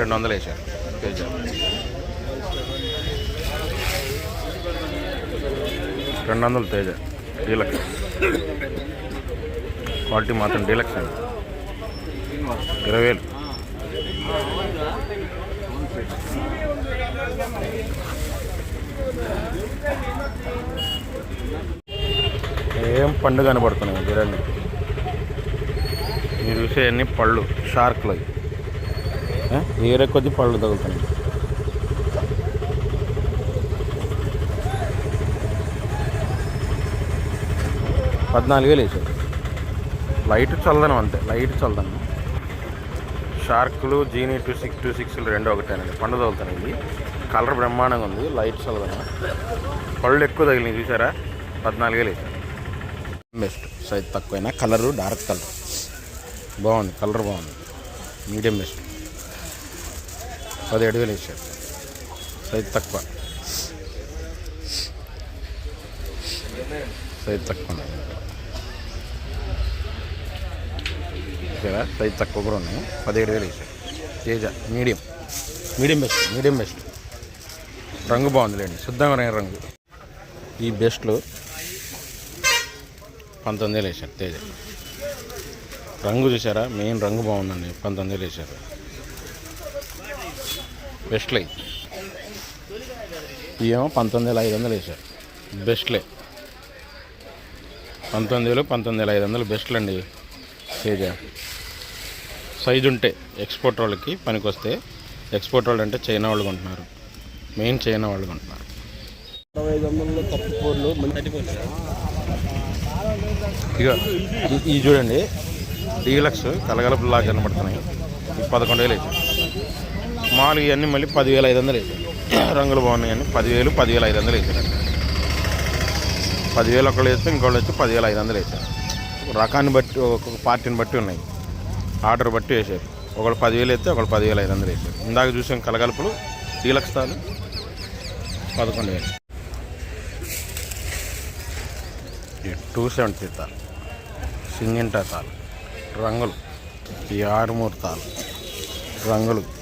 రెండు వందలు వేసారు కేజీ. రెండు వందలు తేజ డీలక్స్. క్వాలిటీ మాత్రం డీలక్స్ అండి. ఇరవై వేలు. ఏం పండు కనబడుతున్నాయి చూడండి మీరు చూసే అన్ని పళ్ళు షార్క్లు అవి. ఏరే కొద్ది పళ్ళు తగులుతున్నాయి. పద్నాలుగు వేలు వేసారు. లైట్ చల్లదనం అంతే లైట్ చల్లదనం. షార్కులు జీనీ టూ సిక్స్ టూ సిక్స్లు రెండు ఒకటేనండి. పండు తగులుతున్నాయి ఇవి. కలర్ బ్రహ్మాండంగా ఉంది లైట్ చల్లదనం. పళ్ళు ఎక్కువ తగిలినాయి చూసారా? పద్నాలుగు వేలు వేసారు. బెస్ట్. సైజ్ తక్కువైనా కలరు డార్క్ కలర్. బాగుంది కలర్ బాగుంది. Medium best. పదిహేడు వేలు వేసాడు సైజ్ తక్కువ. సైజ్ తక్కువ ఓకేనా? సైజ్ తక్కువ కూడా ఉన్నాయి. పదిహేడు వేలు వేసాడు Teja medium. Medium best medium best. రంగు బాగుందిలేండి. శుద్ధమైన రంగు. ఈ బెస్ట్లు పంతొమ్మిది వేలు వేసారు తేజ. రంగు చూసారా? మెయిన్ రంగు బాగుందండి. పంతొమ్మిది వేలు వేసారు బెస్ట్లే. ఇవేమో పంతొమ్మిది వేల ఐదు వందలు వేసారు బెస్ట్లే. పంతొమ్మిది వేలు పంతొమ్మిది వేల ఐదు వందలు బెస్ట్లు అండి తేజ సైజు ఉంటే ఎక్స్పోర్ట్ వాళ్ళకి పనికొస్తే ఎక్స్పోర్ట్ వాళ్ళు అంటే చైనా వాళ్ళు కొంటున్నారు. మెయిన్ చైనా వాళ్ళు కొంటున్నారు. ఇక ఈ- ఈ చూడండి డీలక్స్ కలగలపులా కనబడుతున్నాయి. ఈ పదకొండు వేలు వేసారు మామూలుగా ఇవన్నీ మళ్ళీ పదివేల ఐదు వందలు వేసారు. రంగులు బాగున్నాయి అన్ని. పదివేలు పదివేల ఐదు వందలు వేసారు. పదివేలు ఒకళ్ళు వేస్తే ఇంకోళ్ళు వచ్చి పదివేల ఐదు వందలు వేసారు. రకాన్ని బట్టి ఒక్కొక్క పార్టీని బట్టి ఉన్నాయి. ఆర్డర్ బట్టి వేసారు. ఒకళ్ళు పదివేలు వేస్తే ఒకళ్ళు పదివేల ఐదు వందలు వేసారు. ఇందాక చూసాం కలగలుపులు డీలక్స్ తాలు పదకొండు వేలు. టూ సెవెంటీ తాలు సింగింటా తాలు రంగులు ఈ ఆరుమూరు తాలు రంగులు.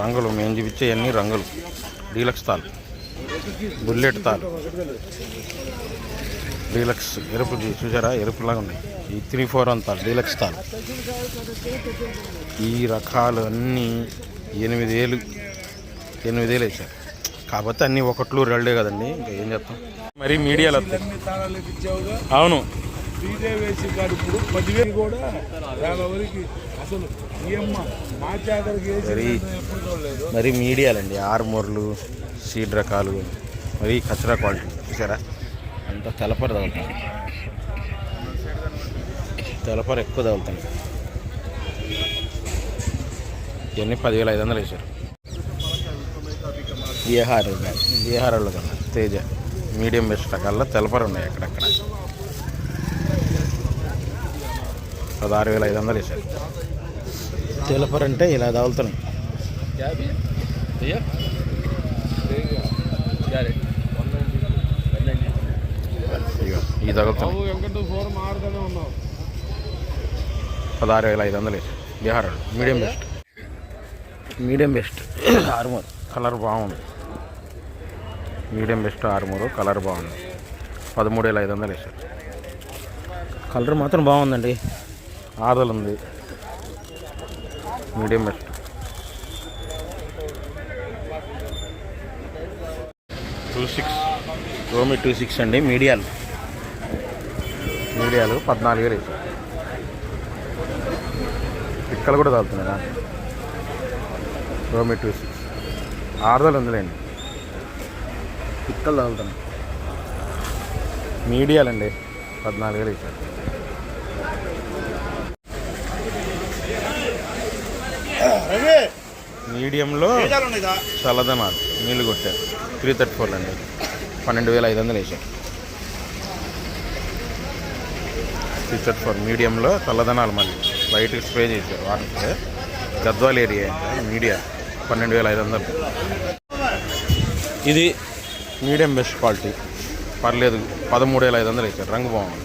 రంగులు మేము చూపించే అన్ని రంగులు. డీలక్స్ తాలు బుల్లెట్ తాలు డీలక్స్ ఎరుపు చూసారా? ఎరుపులాగా ఉన్నాయి. ఈ త్రీ ఫోర్ వన్ తాలు డీలక్స్ తాలు ఈ రకాలు అన్నీ ఎనిమిది వేలు ఎనిమిది వేలు వేసారు కాకపోతే అన్నీ ఒకట్లు రెండే కదండి. ఇంకా ఏం చెప్తాం మరి మీడియాలో అవును. డీజే వేసి కూడా అసలు మరి మీడియాలండి ఆర్మూర్లు సీడ్ రకాలు మరి కచరా క్వాలిటీ చూసారా? అంత తెలపర తగులుతాయి తెలపర ఎక్కువ తగులుతాయి ఇవన్నీ పదివేల ఐదు వందలు వేసారు బీహార్ బీహార్ వాళ్ళు కన్నా తేజ మీడియం బెస్ట్ రకాల్లో తెలపర ఉన్నాయి అక్కడక్కడ పదహారు వేల ఐదు వందలు వేసారు తెలపర అంటే ఇలా తగులుతున్నాయి. ఈ పదహారు వేల ఐదు వందలు Bihar medium best. Medium best. Armoor. Colour బాగుంది. మీడియం బెస్ట్ ఆరుమూరు కలర్ బాగుంది. పదమూడు వేల ఐదు వందలు వేసారు. కలర్ మాత్రం బాగుందండి. ఆదలు ఉంది medium best. Two six. రోమి two six అండి మీడియాలు. మీడియాలు పద్నాలుగు వేలు వేసారు పిక్కలు కూడా తాగుతున్నారా? రోమి టూ సిక్స్. ఆరుదలు ఉందిలేండి. పిక్కలు తాగుతున్నాయి మీడియాలండి పద్నాలుగు వేలు ఇచ్చారు మీడియంలో చల్లదనాలు నీళ్ళు కొట్టారు త్రీ థర్టీ ఫోర్ అండి పన్నెండు వేల ఐదు వందలు వేసారు త్రీ థర్టీ ఫోర్ మీడియంలో చల్లదనాలు మళ్ళీ. లైట్గా స్ప్రే చేశారు. Water Gadwal area media. పన్నెండు వేల ఐదు వందలు. ఇది మీడియం బెస్ట్ క్వాలిటీ. పర్లేదు పదమూడు వేల ఐదు వందలు వేసారు. రంగు బాగుంది.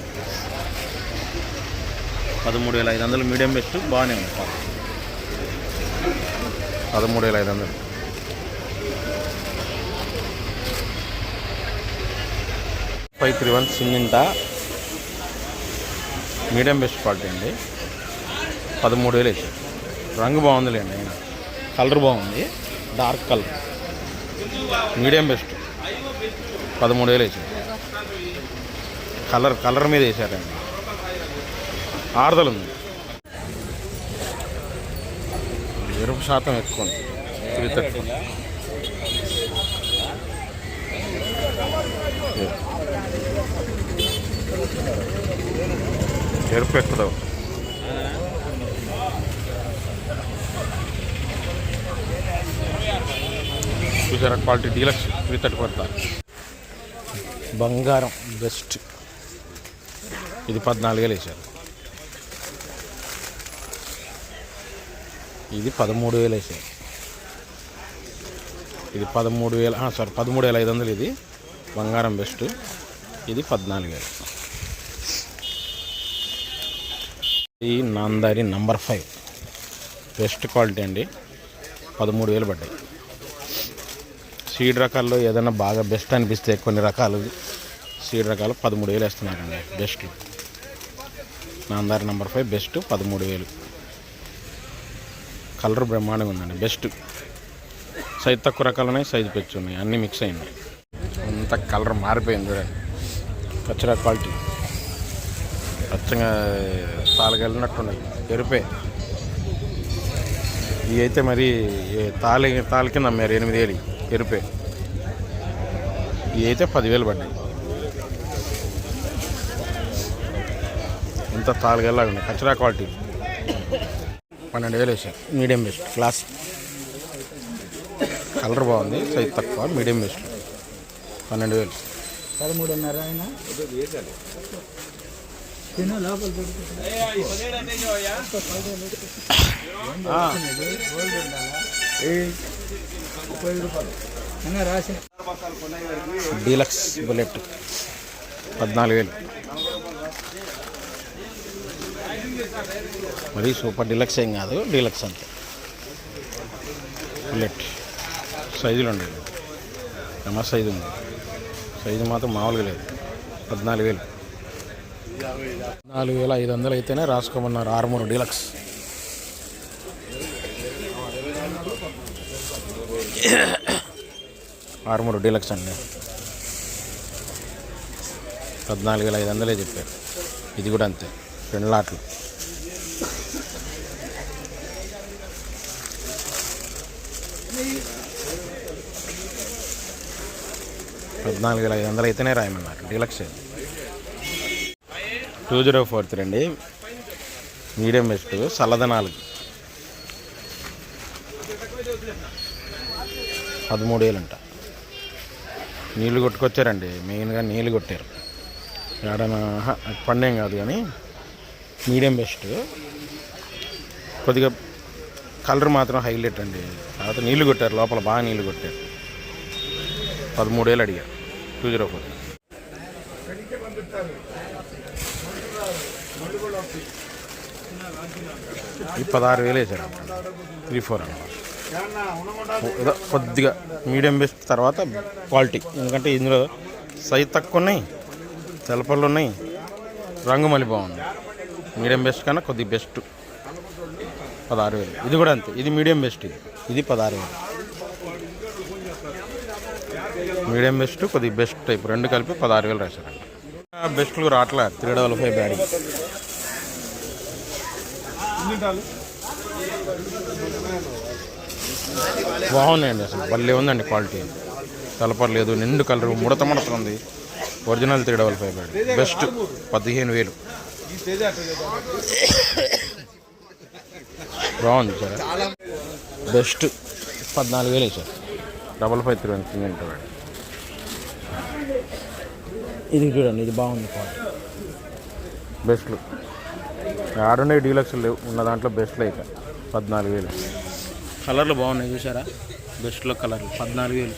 పదమూడు వేల ఐదు వందలు మీడియం బెస్ట్ బాగానే ఉంది పదమూడు వేల ఐదు వందలు ఫైవ్ త్రీ వన్ సింగింట మీడియం బెస్ట్ క్వాలిటీ అండి. పదమూడు వేలు వేసారు రంగు బాగుందిలేండి. అయినా కలర్ బాగుంది. Dark colour. Medium best. పదమూడు వేలు వేసారు కలర్ కలర్ మీద వేసారండి. ఆరుదల ఉంది ఎరుపు శాతం ఎక్కువ ఉంది. త్రీ థర్టీ ఎరుపు ఎక్కువ చూసారా క్వాలిటీ డీలక్స్ త్రీ థర్టీ పడతా. బంగారం బెస్ట్. ఇది పద్నాలుగు వేలు వేసారు ఇది పదమూడు వేలు అయితే. ఇది పదమూడు వేల సారీ పదమూడు వేల ఐదు వందలు ఇది. బంగారం బెస్ట్ ఇది పద్నాలుగు వేలు. ఈ Namdhari number five best quality అండి. పదమూడు వేలు పడ్డాయి. సీడ్ రకాల్లో ఏదైనా బాగా బెస్ట్ అనిపిస్తే కొన్ని రకాలు సీడ్ రకాలు పదమూడు వేలు వేస్తున్నారండి. Best Namdhari number five best పదమూడు వేలు. కలర్ బ్రహ్మాండంగా ఉందండి. బెస్ట్. సైజ్ తక్కువ రకాలు ఉన్నాయి సైజు పెచ్చు ఉన్నాయి. అన్నీ మిక్స్ అయినాయి. అంత కలర్ మారిపోయింది చూడండి. కచ్చరా క్వాలిటీ. పచ్చగా తాళగలినట్టున్నాయి ఎరుపే. ఇవి అయితే మరి తాళి తాళి కింద అమ్మారు ఎనిమిది వేలు ఎరుపే. ఇవి అయితే పదివేలు పడ్డాయి. ఇంత తాళగల్లాగా ఉన్నాయి. కచ్చరా క్వాలిటీ. పన్నెండు వేలు వేసారు. Medium best class. కలర్ బాగుంది సైజ్ తక్కువ మీడియం బెస్ట్ పన్నెండు వేలు. పదమూడున్నర డీలక్స్ బుల్లెట్ పద్నాలుగు వేలు. మరి సూపర్ డీలక్స్ ఏం కాదు డీలక్స్ అంతే. బుల్లెట్ సైజులు ఉండేది ఎమ సైజు ఉంది? సైజు మాత్రం మామూలుగా లేదు. పద్నాలుగు వేలు. నాలుగు వేల ఐదు వందలు అయితేనే రాసుకోమన్నారు ఆరుమూరు డీలక్స్. ఆరుమూరు డీలక్స్ అండి. పద్నాలుగు వేల ఐదు వందలే చెప్పారు. ఇది కూడా అంతే. రెండు లాట్లు పద్నాలుగు వేల ఐదు వందలు అయితేనే రాయమన్నారు. Deluxe two zero four three అండి. మీడియం బెస్ట్ చల్లద పదమూడు వేలు అంట నీళ్ళు కొట్టుకొచ్చారండి. మెయిన్గా నీళ్ళు కొట్టారు. ఏడనా పండేం కాదు కానీ మీడియం బెస్ట్. కొద్దిగా కలర్ మాత్రం హైలైట్ అండి. తర్వాత నీళ్ళు కొట్టారు లోపల బాగా నీళ్ళు కొట్టారు. పదమూడు వేలు అడిగారు టూ జీరో ఫోర్. ఈ పదహారు వేలు వేసారు త్రీ ఫోర్ అనమాట ఏదో కొద్దిగా మీడియం బెస్ట్ తర్వాత క్వాలిటీ. ఎందుకంటే ఇందులో సైజ్ తక్కువ ఉన్నాయి తెలపళ్ళు ఉన్నాయి రంగు మళ్ళీ బాగుంది. మీడియం బెస్ట్ కన్నా కొద్ది బెస్ట్. పదహారు వేలు. ఇది కూడా అంతే. ఇది మీడియం బెస్ట్ ఇది. ఇది పదహారు వేలు. మీడియం బెస్ట్ కొద్దిగా బెస్ట్ టైప్. రెండు కలిపి పదహారు వేలు రాశారండి. బెస్ట్లు రావట్లే. త్రీ డబల్ ఫైవ్ బ్యాడీ. బాగున్నాయండి అసలు. భలే ఉందండి క్వాలిటీ. తలపర్లేదు నిండు కలర్ ముడత ముడత ఉంది ఒరిజినల్ త్రీ డబల్ ఫైవ్ బ్యాడీ. బెస్ట్ పదిహేను వేలు. బాగుంది సార్. బెస్ట్. పద్నాలుగు వేలు sir. Double five three one కింద ఉంటుంది ఇది చూడండి ఇది బాగుంది క్వాలిటీ బెస్ట్లు ఆడుండే డీలక్స్ లేవు. ఉన్న దాంట్లో బెస్ట్లు అయితే పద్నాలుగు వేలు కలర్లు బాగున్నాయి చూసారా బెస్ట్లో కలర్లు. పద్నాలుగు వేలు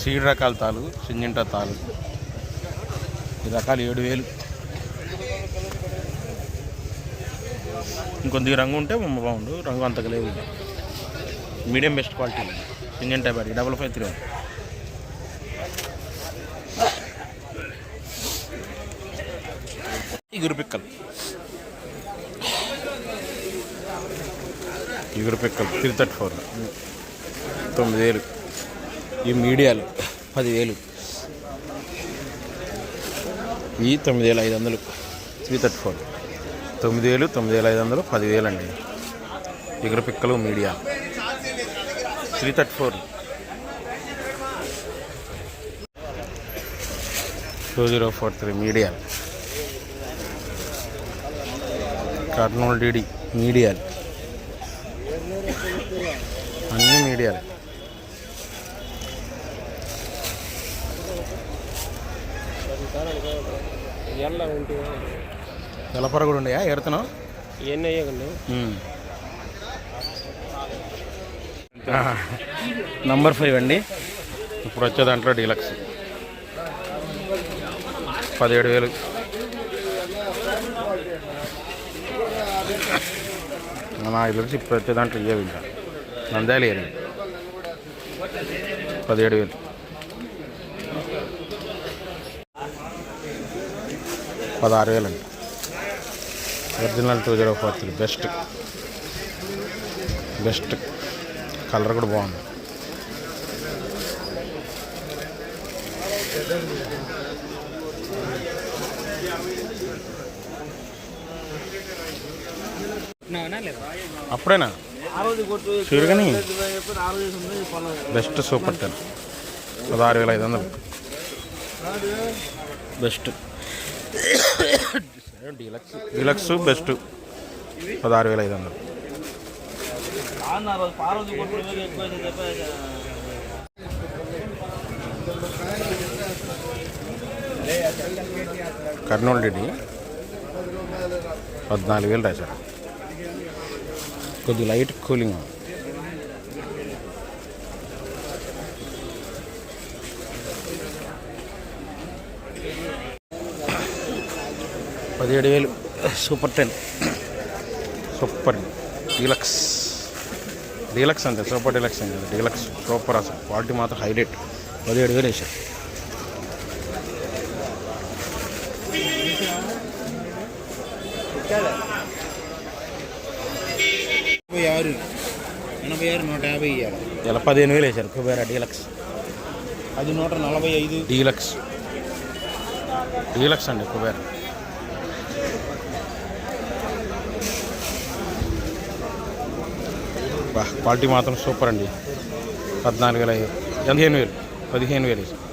సీడ్ రకాల తాలు సింజింటా తాలు. ఈ రకాలు ఏడు వేలు. ఇంకొద్దిగా రంగు ఉంటే బాగుండు. రంగు అంతగా లేదు medium best quality engine type అది డబల్ ఫైవ్ త్రీ ఇగురు పిక్కలు. ఇగురు పిక్కలు. Three thirty four. తొమ్మిది వేలు. ఈ మీడియాలు పదివేలు. ఈ తొమ్మిది వేల ఐదు వందలు. త్రీ థర్టీ ఫోర్ తొమ్మిది వేలు తొమ్మిది వేల ఐదు వందలు పదివేలు అండి. ఎగురు పిక్కలు media. Three thirty four two zero four three media. Kurnool DD మీడియాలు అన్ని మీడియాలు. ಎಲ್ಲ ಉಂಟು తెల్లపర కూడా ఉన్నాయా ఎడుతున్నావు ಎಣ್ಣೆ ಹೇಗಂಡು నంబర్ ఫైవ్ అండి ఇప్పుడు వచ్చే దాంట్లో డీలక్స్ పదిహేడు వేలు నాకు తెలిసి ఇప్పుడు వచ్చే దాంట్లో ఇయ్యవి ఇంకా నంద్యాల ఏరియా పదిహేడు వేలు పదహారు వేలు అండి original two zero four three best best colour కూడా బాగుంది అప్పుడేనా? షూర్ కానీ బెస్ట్ సూపర్ టెన్ పదహారు వేల ఐదు వందలు. బెస్ట్ డీలక్స్ డీలక్స్ బెస్ట్ పదహారు వేల ఐదు వందలు. కర్నూలు రెడ్డి పద్నాలుగు వేలు రాశారు. కొద్ది లైట్ కూలింగ్ పదిహేడు వేలు. Super ten. Super deluxe. Deluxe అంతే సూపర్ డీలక్స్ అంతే. డీలక్స్ సూపర్ అసలు. క్వాలిటీ మాత్రం హైలైట్ పదిహేడు వేలు వేసారు. ఎనభై ఆరు. ఎనభై ఆరు నూట యాభై ఇవ్వాలి ఇలా పదిహేను వేలు వేసారు. కుబేరా డీలక్స్. అది నూట నలభై ఐదు. డీలక్స్. డీలక్స్ అండి కుబేరా. క్వాలిటీ మాత్రం సూపర్ అండి. పద్నాలుగు వేల పదిహేను వేలు. పదిహేను వేలు.